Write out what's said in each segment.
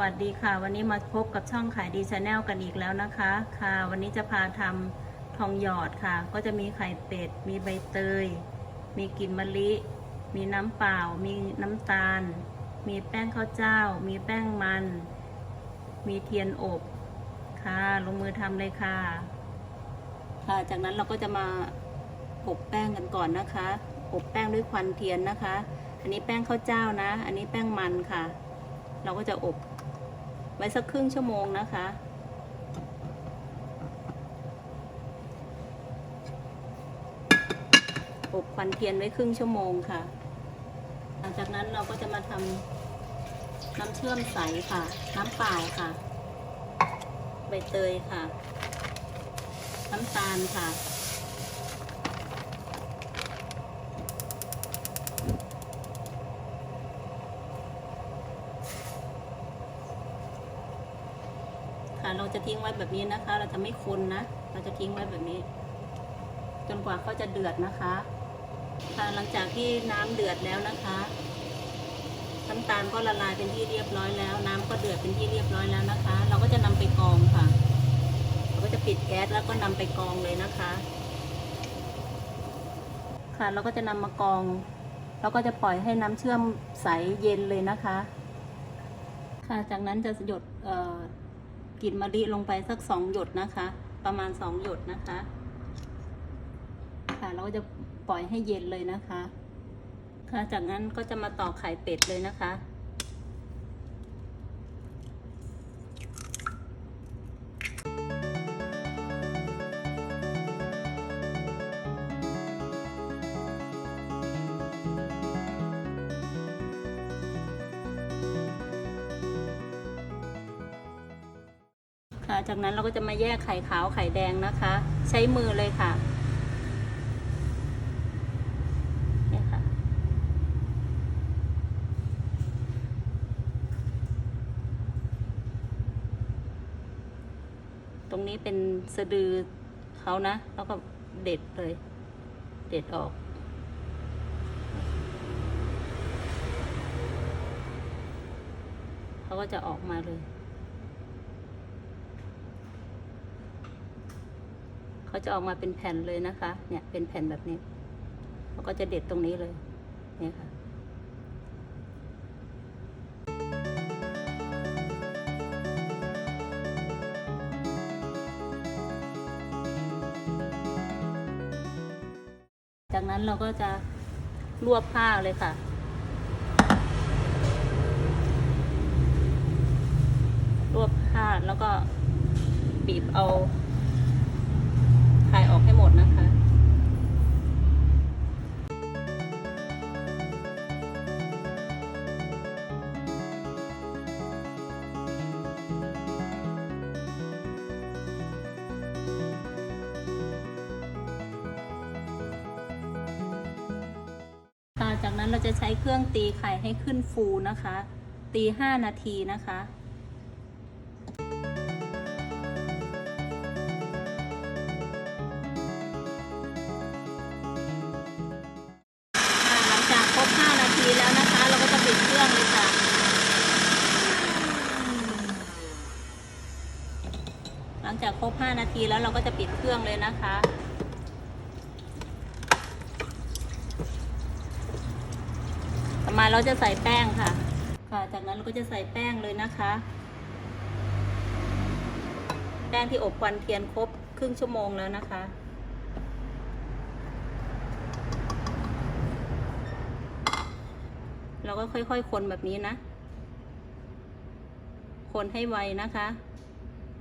วัสดีค่ะ วันนี้มาพบกับช่องขายดีชาแนลกันอีกแล้วนะคะ ค่ะ วันนี้จะพาทำทองหยอดค่ะ ก็จะมีไข่เป็ด มีใบเตย มีกลิ่นมะลิ มีน้ำเปล่า มีน้ำตาล มีแป้งข้าวเจ้า มีแป้งมัน มีเทียนอบค่ะ ลงมือทำเลยค่ะ ค่ะจากนั้นเราก็จะมาอบแป้งกันก่อนนะคะ อบแป้งด้วยควันเทียนนะคะ อันนี้แป้งข้าวเจ้านะ อันนี้แป้งมันค่ะเราก็จะอบ ไว้สักครึ่งชั่วโมงนะคะ อบควันเทียนไว้ครึ่งชั่วโมงค่ะ หลังจากนั้นเราก็จะมาทำน้ำเชื่อมใสค่ะ น้ำเปล่าค่ะ ใบเตยค่ะ น้ำตาลค่ะ ค่ะ เรา จะทิ้งไว้แบบนี้นะคะ เราจะไม่คนนะ เราจะทิ้งไว้แบบนี้ จนกว่าเขาจะเดือดนะคะค่ะหลังจากที่น้ำเดือดแล้วนะคะน้ำตาลก็ละลายเป็นที่เรียบร้อยแล้ว น้ำก็เดือดเป็นที่เรียบร้อยแล้วนะคะ เราก็จะนำไปกองค่ะ เราก็จะปิดแก๊สแล้วก็นำไปกองเลยนะคะ ค่ะเราก็จะนำมากอง เราก็จะปล่อยให้น้ำเชื่อมใสเย็นเลยนะคะ ค่ะจากนั้นจะหยดเอ่อ กลิ่นมะลิลงไปสักสองหยดนะคะ ประมาณสองหยดนะคะ ค่ะเราก็จะปล่อยให้เย็นเลยนะคะ ค่ะจากนั้นก็จะมาตอกไข่เป็ดเลยนะคะ จากนั้นเราก็จะมาแยกไข่ขาวไข่แดงนะคะ ใช้มือเลยค่ะนี่ยค่ะ ตรงนี้เป็นสะดือเขานะ แล้วก็เด็ดเลย เด็ดออกเขาก็จะออกมาเลย เขาจะออกมาเป็นแผ่นเลยนะคะ เนี่ยเป็นแผ่นแบบนี้เขาก็จะเด็ดตรงนี้เลยเนี่ยค่ะจากนั้นเราก็จะรวบผ้าเลยค่ะ รวบผ้าแล้วก็บีบเอา ดนะคะค่ะจากนั้นเราจะใช้เครื่องตีไข่ให้ขึ้นฟูนะคะ ตีห้านาทีนะคะ ทีแล้วเราก็จะปิดเครื่องเลยนะคะ ต่อมาเราจะใส่แป้งค่ะ ค่ะ จากนั้นเราก็จะใส่แป้งเลยนะคะ แป้งที่อบควันเทียนครบครึ่งชั่วโมงแล้วนะคะเราก็ค่อยๆ คนแบบนี้นะ คนให้ไวนะคะ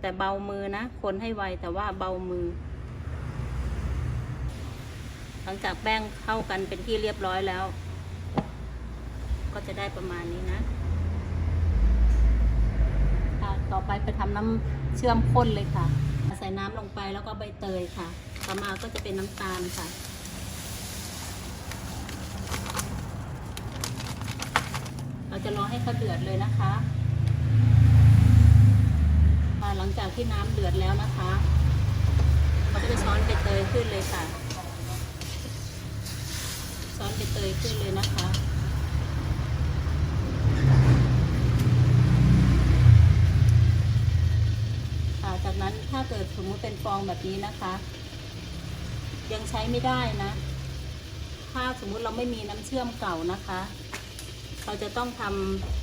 แต่เบามือนะ คนให้ไวแต่ว่าเบามือ หลังจากแป้งเข้ากันเป็นที่เรียบร้อยแล้ว ก็จะได้ประมาณนี้นะค่ะต่อไปไปทำน้ำเชื่อมข้นเลยค่ะ ใส่น้ำลงไปแล้วก็ใบเตยค่ะ ต่อมาก็จะเป็นน้ำตาลค่ะเราจะรอให้เขาเดือดเลยนะคะ หลังจากที่น้ำเดือดแล้วนะคะเราจะช้อนใบเตยขึ้นเลยค่ะ ช้อนใบเตยขึ้นเลยนะคะค่ะจากนั้นถ้าเกิดสมมติเป็นฟองแบบนี้นะคะ ยังใช้ไม่ได้นะ ถ้าสมมุติเราไม่มีน้ำเชื่อมเก่านะคะ เราจะต้องทำ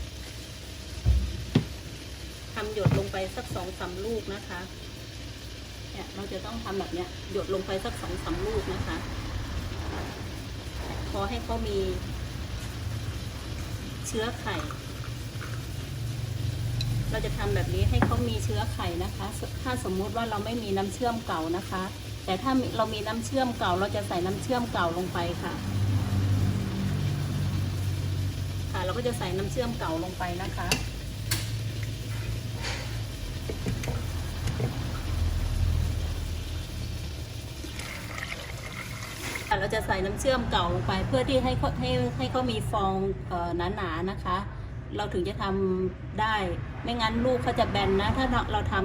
ทำหยดลงไปสักสองสามลูกนะคะ เนี่ยเราจะต้องทำแบบเนี้ยหยดลงไปสักสองสามลูกนะคะ พอให้เขามี เชื้อไข่ เราจะทำแบบนี้ให้เขามีเชื้อไข่นะคะ ถ้าสมมุติว่าเราไม่มีน้ำเชื่อมเก่านะคะ แต่ถ้าเรามีน้ำเชื่อมเก่า เราจะใส่น้ำเชื่อมเก่าลงไปค่ะค่ะ เราก็จะใส่น้ำเชื่อมเก่าลงไปนะคะ เราจะใส่น้ำเชื่อมเก่าลงไป เพื่อที่ให้เขาให้ให้เขามีฟองหนาๆนะคะ เราถึงจะทำได้ไม่งั้นลูกเขาจะแบนนะ ถ้าเราท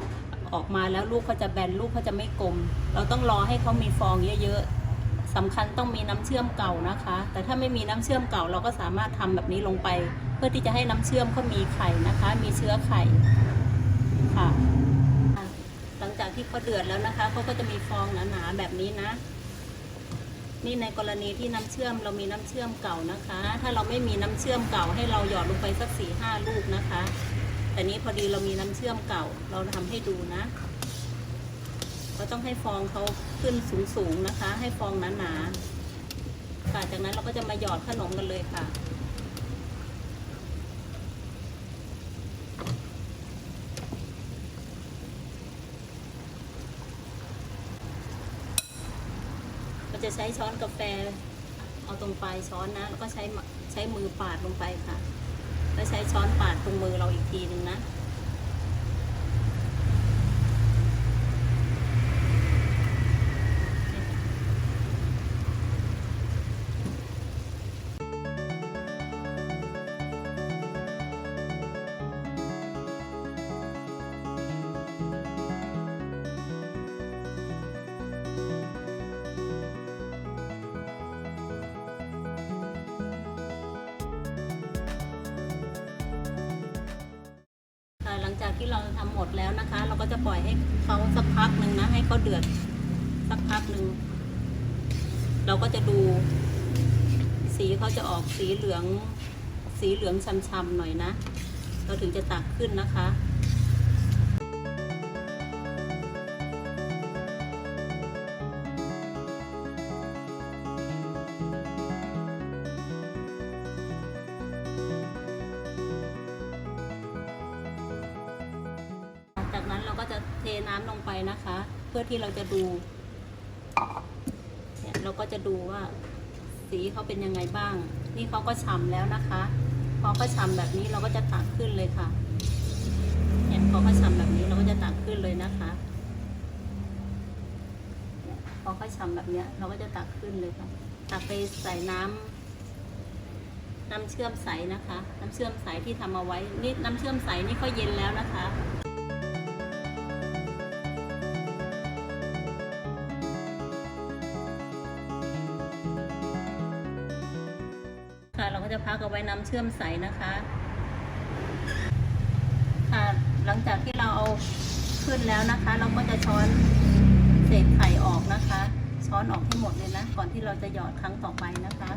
ำออกมาแล้วลูกเขาจะแบนลูกเขาจะไม่กลม เราต้องรอให้เขามีฟองเยอะๆสำคัญต้องมีน้ำเชื่อมเก่านะคะ แต่ถ้าไม่มีน้ำเชื่อมเก่า เราก็สามารถทำแบบนี้ลงไป เพื่อที่จะให้น้ำเชื่อมเขามีไข่นะคะ มีเชื้อไข่ค่ะ หลังจากที่เขาเดือดแล้วนะคะเขาก็จะมีฟองหนาๆแบบนี้นะ นี่ในกรณีที่น้ำเชื่อมเรามีน้ำเชื่อมเก่านะคะ ถ้าเราไม่มีน้ำเชื่อมเก่าให้เราหยอดลงไปสักสี่ห้าลูกนะคะ แต่นี้พอดีเรามีน้ำเชื่อมเก่า เราทำให้ดูนะเราต้องให้ฟองเขาขึ้นสูงๆนะคะ ให้ฟองหนาๆค่ะจากนั้นเราก็จะมาหยอดขนมกันเลยค่ะ จะใช้ช้อนกาแฟ เอาตรงปลายช้อนนะ แล้วก็ใช้ใช้มือปาดลงไปค่ะ แล้วใช้ช้อนปาดตรงมือเราอีกทีหนึ่งนะ งจากที่เราทำหมดแล้วนะคะ เราก็จะปล่อยให้เขาสักพักหนึ่งนะ ให้เขาเดือดสักพักหนึ่ง เราก็จะดู สีเขาจะออกสีเหลือง สีเหลืองช้ำๆหน่อยนะ เราถึงจะตักขึ้นนะคะ อที่เราจะดูเนี่ยเราก็จะดูว่า สีเขาเป็นยังไงบ้าง นี่เขาก็ฉ่ำแล้วนะคะพอเขาฉ่ำแบบนี้เราก็จะตักขึ้นเลยค่ะเนี่ยพอเขาฉ่ำแบบนี้เราก็จะตักขึ้นเลยนะคะเนี่ยพอเขาฉ่ำแบบเนี้ยเราก็จะตักขึ้นเลยค่ะ ตักไปใส่น้ำน้ำเชื่อมใสนะคะ น้ำเชื่อมใสที่ทำเอาไว้นี่น้ำเชื่อมใสนี่ก็เย็นแล้วนะคะ จะพักเอาไว้น้ำเชื่อมใสนะคะค่ะหลังจากที่เราเอาขึ้นแล้วนะคะ เราก็จะช้อนเศษไข่ออกนะคะ ช้อนออกให้หมดเลยนะ ก่อนที่เราจะหยอดครั้งต่อไปนะคะ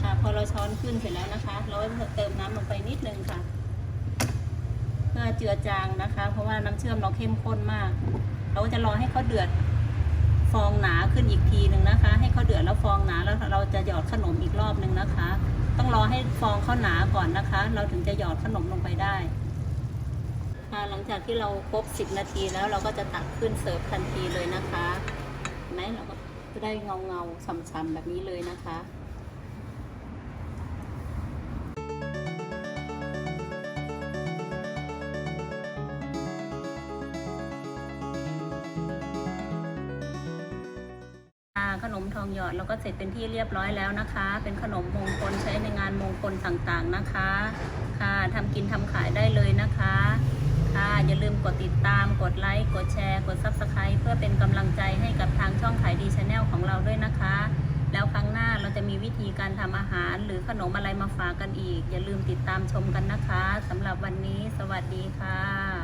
ค่ะพอเราช้อนขึ้นเสร็จแล้วนะคะ เราก็จะเติมน้ำลงไปนิดนึงค่ะ พื่อเจือจางนะคะ เพราะว่าน้ำเชื่อมเราเข้มข้นมาก เราจะรอให้เขาเดือดฟองหนาขึ้นอีกทีหนึ่งนะคะ ให้เขาเดือดแล้วฟองหนาแล้วเราจะหยอดขนมอีกรอบหนึ่งนะคะ ต้องรอให้ฟองเขาหนาก่อนนะคะ เราถึงจะหยอดขนมลงไปได้ค่ะหลังจากที่เราครบ 10 นาทีแล้วเราก็จะตักขึ้นเสิร์ฟทันทีเลยนะคะไหมเราก็จะได้เงาเงาๆฉ่ำๆแบบนี้เลยนะคะ ขนมทองหยอดเราก็เสร็จเป็นที่เรียบร้อยแล้วนะคะ เป็นขนมมงคลใช้ในงานมงคลต่างๆนะคะ ค่ะทำกินทำขายได้เลยนะคะ ค่ะอย่าลืมกดติดตาม กดไลค์กดแชร์ กด Subscribe เพื่อเป็นกำลังใจให้กับทางช่องขายดีชาแนลของเราด้วยนะคะ แล้วครั้งหน้าเราจะมีวิธีการทำอาหารหรือขนมอะไรมาฝากกันอีก อย่าลืมติดตามชมกันนะคะสำหรับวันนี้ สวัสดีค่ะ